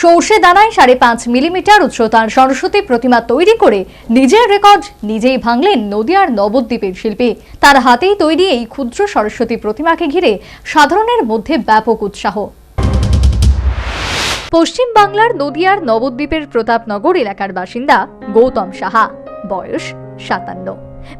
সর্ষে দানায় সাড়ে পাঁচ মিলিমিটার উচ্চতার সরস্বতী প্রতিমা তৈরি করে নিজের রেকর্ড নিজেই ভাঙলেন নদিয়ার নবদ্বীপের শিল্পী। তার হাতেই তৈরি এই ক্ষুদ্র সরস্বতী প্রতিমাকে ঘিরে সাধারণের মধ্যে ব্যাপক উৎসাহ। পশ্চিম বাংলার নদিয়ার নবদ্বীপের প্রতাপনগর এলাকার বাসিন্দা গৌতম সাহা। বয়স সাতান্ন।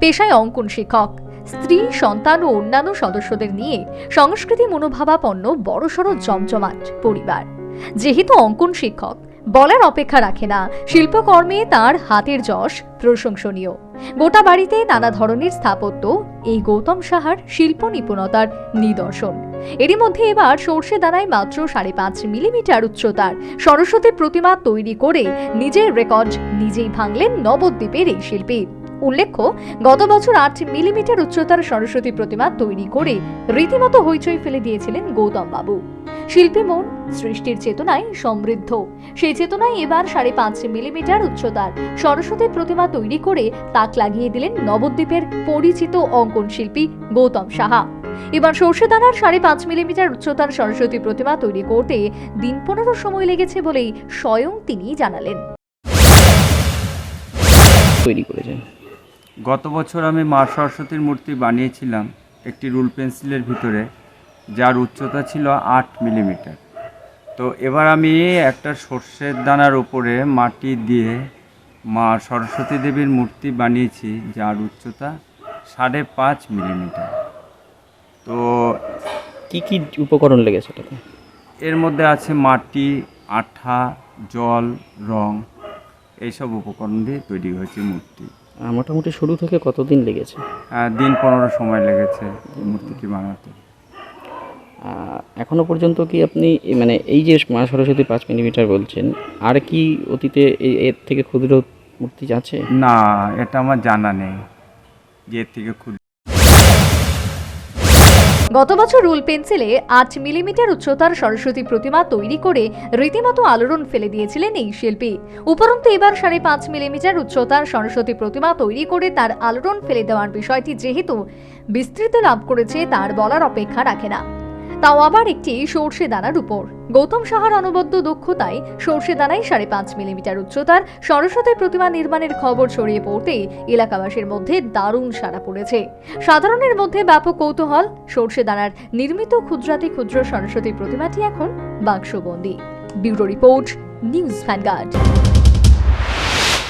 পেশায় অঙ্কন শিক্ষক। স্ত্রী, সন্তান ও অন্যান্য সদস্যদের নিয়ে সংস্কৃতি মনোভাবাপন্ন বড়সড় জমজমাট পরিবার। যেহেতু অঙ্কন শিক্ষক, বলার অপেক্ষা রাখে না। শিল্পকর্মে তার হাতের যশ প্রশংসনীয়। গোটা বাড়িতে নানা ধরনের স্থাপত্য, এই গৌতম সাহার শিল্প নিপুণতার নিদর্শন। এরই মধ্যে এবার সর্ষে দানায় মাত্র সাড়ে পাঁচ মিলিমিটার উচ্চতার সরস্বতী প্রতিমা তৈরি করে নিজের রেকর্ড নিজেই ভাঙলেন নবদ্বীপের এই শিল্পী উল্লেখ্য, গত বছর আট মিলিমিটার উচ্চতার সরস্বতী প্রতিমা তৈরি করে রীতিমতো হইচই ফেলে দিয়েছিলেন গৌতম বাবু। শিল্পী মন, সৃষ্টির চেতনায় সমৃদ্ধ। সেই চেতনায় এবার সাড়ে পাঁচ মিলিমিটার উচ্চতার সরস্বতী প্রতিমা তৈরি করে তাক লাগিয়ে দিলেন নবদ্বীপের পরিচিত অঙ্কন শিল্পী গৌতম সাহা। এবার সর্ষেদানার সাড়ে পাঁচ মিলিমিটার উচ্চতার সরস্বতী প্রতিমা তৈরি করতে দিন পনেরো সময় লেগেছে বলেই স্বয়ং তিনি জানালেন। তৈরি করেছেন। গত বছর আমি মা সরস্বতীর মূর্তি বানিয়েছিলাম একটি রুল পেন্সিলের ভিতরে যার উচ্চতা ছিল আট মিলিমিটার। তো এবার আমি একটা সর্ষের দানার উপরে মাটি দিয়ে মা সরস্বতী দেবীর মূর্তি বানিয়েছি যার উচ্চতা সাড়ে পাঁচ মিলিমিটার। তো কি কি উপকরণ লেগেছে এটাতে এর মধ্যে আছে মাটি আঠা জল রং এইসব উপকরণ দিয়ে তৈরি হয়েছে মূর্তি। মোটামুটি শুরু থেকে কতদিন লেগেছে? দিন পনেরো সময় লেগেছে মূর্তিটি বানাতে। এখনও পর্যন্ত কি আপনি মানে এই যে মা সরস্বতী পাঁচ মিলিমিটার বলছেন আর কি অতীতে এই- এর থেকে ক্ষুদ্র মূর্তি আছে? না এটা আমার জানা নেই যে এর থেকে ক্ষুদ্র গত বছর রুল পেন্সিলে আট মিলিমিটার উচ্চতার সরস্বতী প্রতিমা তৈরি করে রীতিমতো আলোড়ন ফেলে দিয়েছিলেন এই শিল্পী। উপরন্তু এবার সাড়ে পাঁচ মিলিমিটার উচ্চতার সরস্বতী প্রতিমা তৈরি করে তার আলোড়ন ফেলে দেওয়ার বিষয়টি যেহেতু বিস্তৃত লাভ করেছে, তার বলার অপেক্ষা রাখে না। তাও আবার একটি সর্ষে দানার উপর। গৌতম সাহার অনবদ্য দক্ষতায় সর্ষে দানায় সাড়ে পাঁচ মিলিমিটার উচ্চতার সরস্বতী প্রতিমা নির্মাণের খবর ছড়িয়ে পড়তেই এলাকাবাসীর মধ্যে দারুণ সাড়া পড়েছে। সাধারণের মধ্যে ব্যাপক কৌতূহল সর্ষে দানার নির্মিত ক্ষুদ্রাতি ক্ষুদ্র সরস্বতী প্রতিমাটি এখন বাক্সবন্দি। Bureau report, news Vanguard.